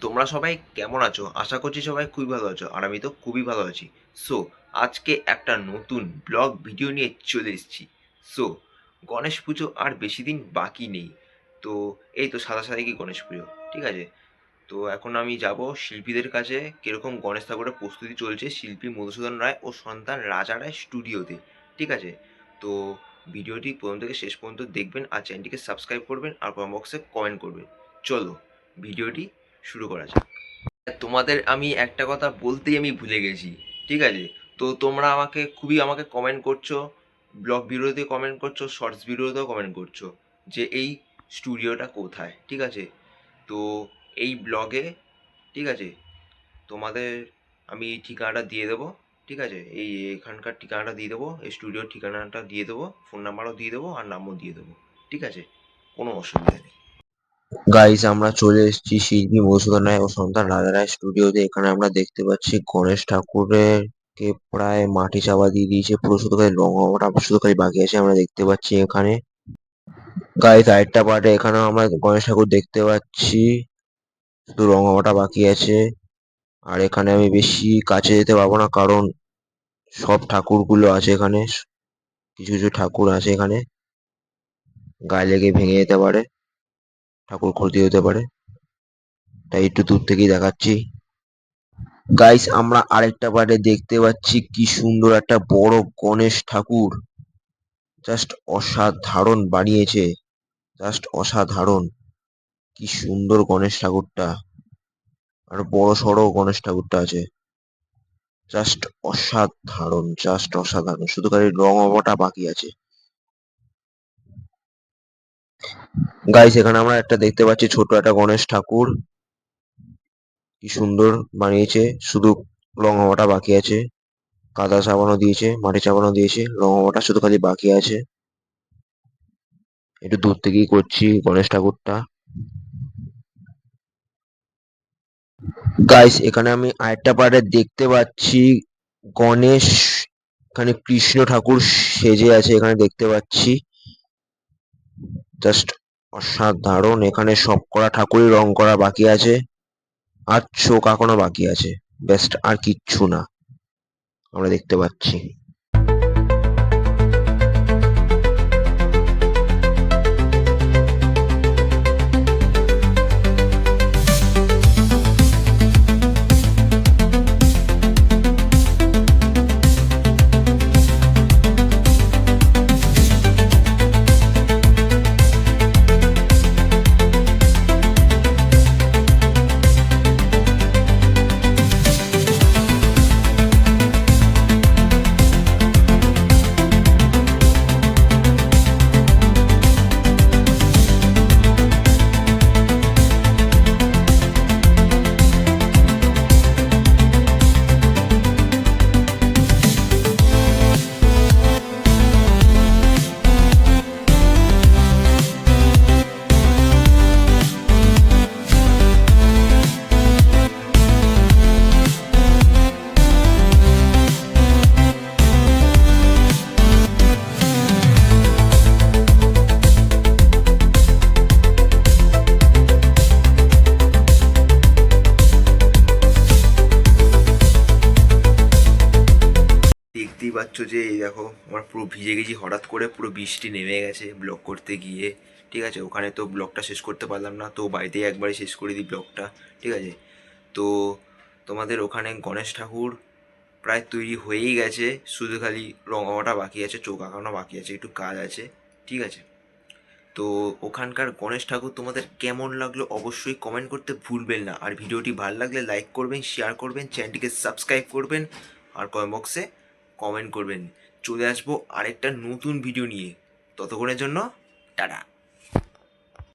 তোমরা সবাই কেমন আছো? আশা করছি সবাই খুবই ভালো আছো, আর আমি তো খুবই ভালো আছি। সো আজকে একটা নতুন ব্লগ ভিডিও নিয়ে চলে এসেছি। সো গণেশ পুজো আর বেশি দিন বাকি নেই। তো, এই তো সাদা সাদা কি গণেশ পুজো? ঠিক আছে? তো, এখন আমি যাব শিল্পীদের কাছে। কীরকম গণেশ ঠাকুরের প্রস্তুতি চলছে শিল্পী মধুসূদন রায় ও সন্তান রাজা রায় স্টুডিওতে ঠিক আছে? তো ভিডিওটি প্রথম থেকে শেষ পর্যন্ত দেখবেন আর চ্যানেলটিকে সাবস্ক্রাইব করবেন আর কমেন্ট বক্সে কমেন্ট করবেন। চলো ভিডিওটি শুরু করা যাক। তোমাদের আমি একটা কথা বলতেই আমি ভুলে গেছি, ঠিক আছে? তো তোমরা আমাকে খুবই আমাকে কমেন্ট করছ ব্লগ ভিডিওতে কমেন্ট করছ শর্টস ভিডিওতেও কমেন্ট করছ যে এই স্টুডিওটা কোথায়, ঠিক আছে? তো এই ব্লগে ঠিক আছে? তোমাদের আমি ঠিকানাটা দিয়ে দেবো, ঠিক আছে? এই এখানকার ঠিকানাটা দিয়ে দেবো, এই স্টুডিওর ঠিকানাটা দিয়ে দেবো ফোন নাম্বারও দিয়ে দেবো, আর নামও দিয়ে দেবো, ঠিক আছে? কোনো অসুবিধা নেই। গাইস আমরা চলে এসেছি শিল্পী মধুসূদন ও সন্তান রাজা রায় স্টুডিওতে। এখানে আমরা দেখতে পাচ্ছি গণেশ ঠাকুরের কে প্রায় মাটি চাপা দিয়ে দিয়েছে, পুরো শুধু খালি রং শুধু খালি বাকি আছে আমরা দেখতে পাচ্ছি এখানে। গাইস আরেকটা পার্টে এখানেও আমরা গণেশ ঠাকুর দেখতে পাচ্ছি, শুধু রং বাকি আছে। আর এখানে আমি বেশি কাছে যেতে পারব না, কারণ সব ঠাকুরগুলো আছে এখানে, কিছু কিছু ঠাকুর আছে এখানে। গায়ে লেগে ভেঙে যেতে পারে। ঠাকুর ক্ষতি হতে পারে। তাই একটু দূর থেকেই দেখাচ্ছি। গাইস আমরা আরেকটা পার্টে দেখতে পাচ্ছি কি সুন্দর একটা বড় গণেশ ঠাকুর। জাস্ট অসাধারণ বানিয়েছে। জাস্ট অসাধারণ। কি সুন্দর গণেশ ঠাকুরটা। আর বড় সড়ো গণেশ ঠাকুরটা আছে। জাস্ট অসাধারণ জাস্ট অসাধারণ। শুধু খালি রং হওয়াটা বাকি আছে। গাইস এখানে আমরা একটা দেখতে পাচ্ছি ছোট একটা গণেশ ঠাকুর। কি সুন্দর বানিয়েছে। শুধু রং হওয়াটা বাকি আছে। কাদা চাপানো দিয়েছে, মাটি চাপানো দিয়েছে রং হওয়াটা শুধু খালি বাকি আছে। একটু দূর থেকেই করছি গণেশ ঠাকুরটা। গাইস এখানে আমি আরেকটা পার্টে দেখতে পাচ্ছি গণেশ, এখানে কৃষ্ণ ঠাকুর সেজে আছে, এখানে দেখতে পাচ্ছি। জাস্ট অসাধারণ, এখানে সব করা ঠাকুরই রং করা বাকি আছে। আর চোখ আঁকানো বাকি আছে। বেস্ট, আর কিচ্ছু না। আমরা দেখতে পাচ্ছি। পাচ্ছ যে, এই দেখো, আমার পুরো ভিজে গেছি, হঠাৎ করে পুরো বৃষ্টি নেমে গেছে ব্লগ করতে গিয়ে, ঠিক আছে? ওখানে তো ব্লগটা শেষ করতে পারলাম না, তো বাড়িতেই একবারে শেষ করে দিই ব্লগটা ঠিক আছে? তো তোমাদের ওখানে গণেশ ঠাকুর প্রায় তৈরি হয়েই গেছে, শুধু খালি রং হওয়াটা বাকি আছে, চোখ আঁকানো বাকি আছে, একটু কাজ আছে, ঠিক আছে? তো ওখানকার গণেশ ঠাকুর তোমাদের কেমন লাগল অবশ্যই কমেন্ট করতে ভুলবেন না, আর ভিডিওটি ভালো লাগলে লাইক করবেন শেয়ার করবেন চ্যানেলটিকে সাবস্ক্রাইব করবেন, আর কমেন্ট বক্সে কমেন্ট করবেন। চলে আসব আরেকটা নতুন ভিডিও নিয়ে। ততক্ষণের জন্য টাটা।